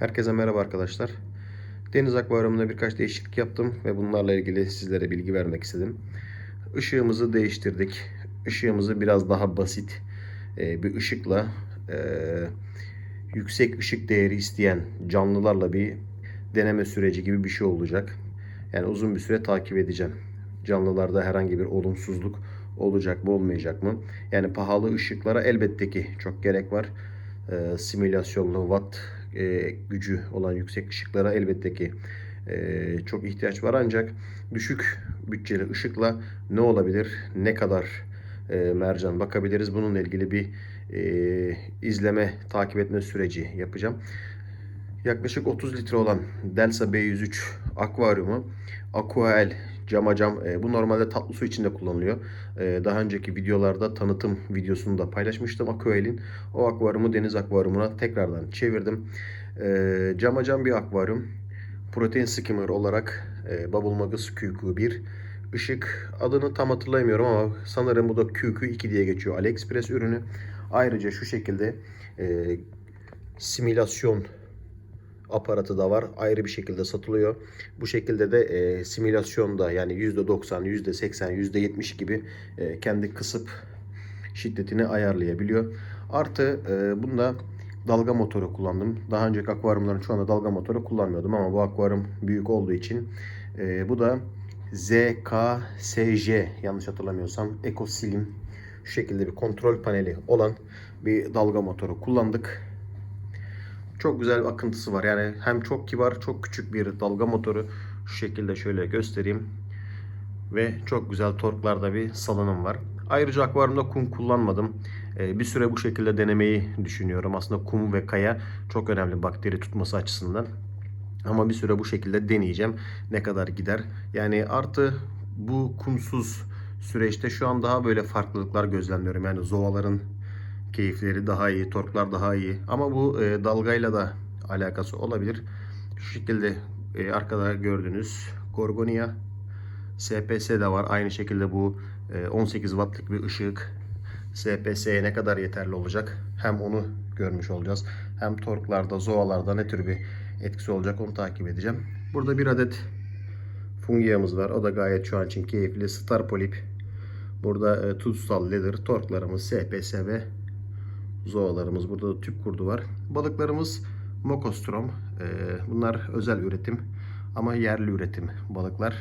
Herkese merhaba arkadaşlar. Deniz akvaryumunda birkaç değişiklik yaptım ve bunlarla ilgili sizlere bilgi vermek istedim. Işığımızı değiştirdik. Işığımızı biraz daha basit e, bir ışıkla e, yüksek ışık değeri isteyen canlılarla bir deneme süreci gibi bir şey olacak. Yani uzun bir süre takip edeceğim. Canlılarda herhangi bir olumsuzluk olacak mı olmayacak mı? Yani pahalı ışıklara elbette ki çok gerek var. E, simülasyonlu watt e, gücü olan yüksek ışıklara elbette ki e, çok ihtiyaç var ancak düşük bütçeli ışıkla ne olabilir, ne kadar e, mercan bakabiliriz bununla ilgili bir e, izleme, takip etme süreci yapacağım. Yaklaşık 30 litre olan Delsa B103 akvaryumu Aquael cama cam. E, bu normalde tatlı su içinde kullanılıyor. E, daha önceki videolarda tanıtım videosunu da paylaşmıştım Aquael'in. O akvaryumu deniz akvaryumuna tekrardan çevirdim. E, cama cam bir akvaryum. Protein skimmer olarak e, Bubble Magus QQ1 ışık adını tam hatırlayamıyorum ama sanırım bu da QQ2 diye geçiyor. AliExpress ürünü. Ayrıca şu şekilde e, simülasyon aparatı da var. Ayrı bir şekilde satılıyor. Bu şekilde de e, simülasyonda yani %90, %80, %70 gibi e, kendi kısıp şiddetini ayarlayabiliyor. Artı e, bunda dalga motoru kullandım. Daha önceki akvaryumların çoğunda dalga motoru kullanmıyordum ama bu akvaryum büyük olduğu için e, bu da ZKSJ yanlış hatırlamıyorsam EcoSlim şu şekilde bir kontrol paneli olan bir dalga motoru kullandık. Çok güzel bir akıntısı var. Yani hem çok kibar, çok küçük bir dalga motoru. Şu şekilde şöyle göstereyim. Ve çok güzel torklarda bir salınım var. Ayrıca akvaryumda kum kullanmadım. Ee, bir süre bu şekilde denemeyi düşünüyorum. Aslında kum ve kaya çok önemli bakteri tutması açısından. Ama bir süre bu şekilde deneyeceğim. Ne kadar gider. Yani artı bu kumsuz süreçte şu an daha böyle farklılıklar gözlemliyorum. Yani zoaların keyifleri daha iyi, torklar daha iyi. Ama bu e, dalgayla da alakası olabilir. Şu şekilde e, arkada gördüğünüz Gorgonia SPS de var. Aynı şekilde bu e, 18 wattlık bir ışık. SPS'ye ne kadar yeterli olacak? Hem onu görmüş olacağız. Hem torklarda, zoalarda ne tür bir etkisi olacak onu takip edeceğim. Burada bir adet fungiyamız var. O da gayet şu an için keyifli. Star Polip. Burada e, tutsal leather torklarımız SPS ve zoalarımız. Burada da tüp kurdu var. Balıklarımız Mokostrom. Ee, bunlar özel üretim ama yerli üretim balıklar.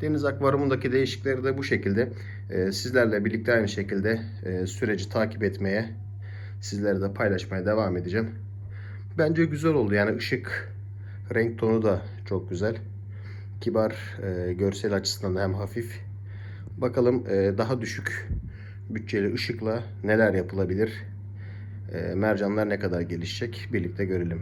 Deniz akvaryumundaki değişikleri de bu şekilde. Ee, sizlerle birlikte aynı şekilde e, süreci takip etmeye, sizlere de paylaşmaya devam edeceğim. Bence güzel oldu. Yani ışık, renk tonu da çok güzel. Kibar, e, görsel açısından da hem hafif. Bakalım e, daha düşük bütçeli ışıkla neler yapılabilir? E, mercanlar ne kadar gelişecek birlikte görelim.